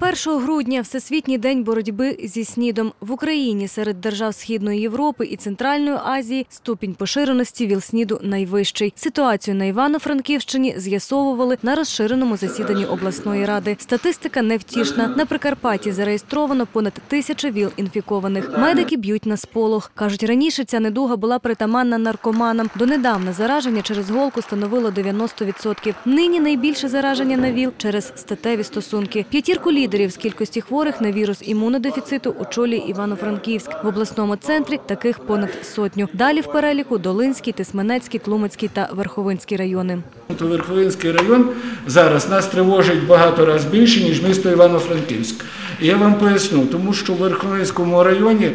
1 грудня Всесвітній день боротьби зі СНІДом. В Україні серед держав Східної Європи і Центральної Азії ступінь поширеності ВІЛ-СНІДу найвищий. Ситуацію на Івано-Франківщині з'ясовували на розширеному засіданні обласної ради. Статистика невтішна. На Прикарпатті зареєстровано понад тисяча ВІЛ-інфікованих. Медики б'ють на сполох. Кажуть, раніше ця недуга була притаманна наркоманам. Донедавна зараження через голку становило 90%. Нині найбільше зараження на ВІЛ через статеві стосунки. П'ятірку лідерів з кількості хворих на вірус імунодефіциту очолює Івано-Франківськ. В обласному центрі таких понад сотню. Далі в переліку Долинський, Тисменецький, Тлумацький та Верховинський райони. Верховинський район зараз нас тривожить багато разів більше, ніж місто Івано-Франківськ. Я вам поясню, тому що в Верховинському районі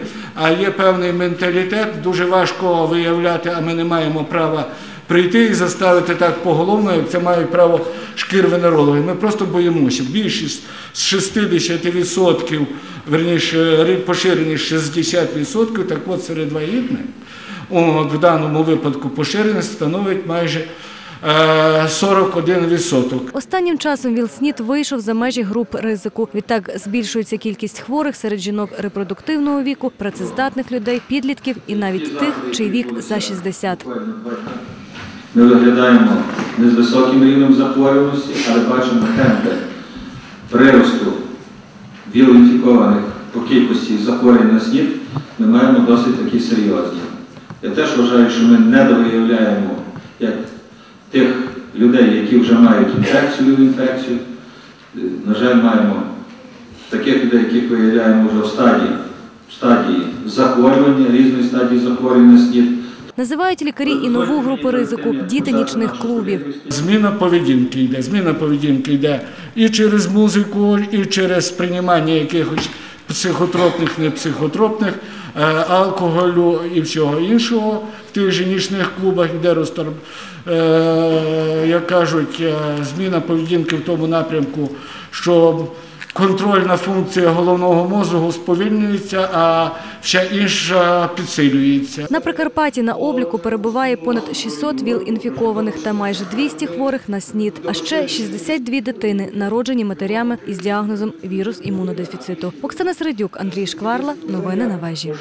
є певний менталітет, дуже важко виявляти, а ми не маємо права прийти і заставити так поголовно, як це мають право шкір-венерологи. Ми просто боїмося. Більшість з 60%, верніше поширеність 60%, так от серед вагітних, в даному випадку поширеність становить майже е, 41%. Останнім часом ВІЛ-СНІД вийшов за межі груп ризику. Відтак збільшується кількість хворих серед жінок репродуктивного віку, працездатних людей, підлітків і навіть тих, чий вік за 60. Ми виглядаємо не з високим рівнем захворюваності, але бачимо темпи приросту віл-інфікованих по кількості захворювань на СНІД, ми маємо досить такі серйозні. Я теж вважаю, що ми не довиявляємо як тих людей, які вже мають інфекцію, інфекцію. На жаль, маємо таких людей, яких виявляємо вже в стадії, в стадії захворювання, різної стадії захворювання на СНІД. Називають лікарі і нову групу ризику діти нічних клубів. Зміна поведінки йде. Зміна поведінки йде і через музику, і через приймання якихось психотропних, непсихотропних, е, алкоголю і всього іншого в тих же нічних клубах, де розтор... е, як кажуть, е, зміна поведінки в тому напрямку, що контрольна функція головного мозку сповільнюється, а вся інша підсилюється. На Прикарпатті на обліку перебуває понад 600 ВІЛ-інфікованих та майже 200 хворих на СНІД, а ще 62 дитини, народжені матерями із діагнозом вірус імунодефіциту. Оксана Середюк, Андрій Шкварла. Новини на вежі.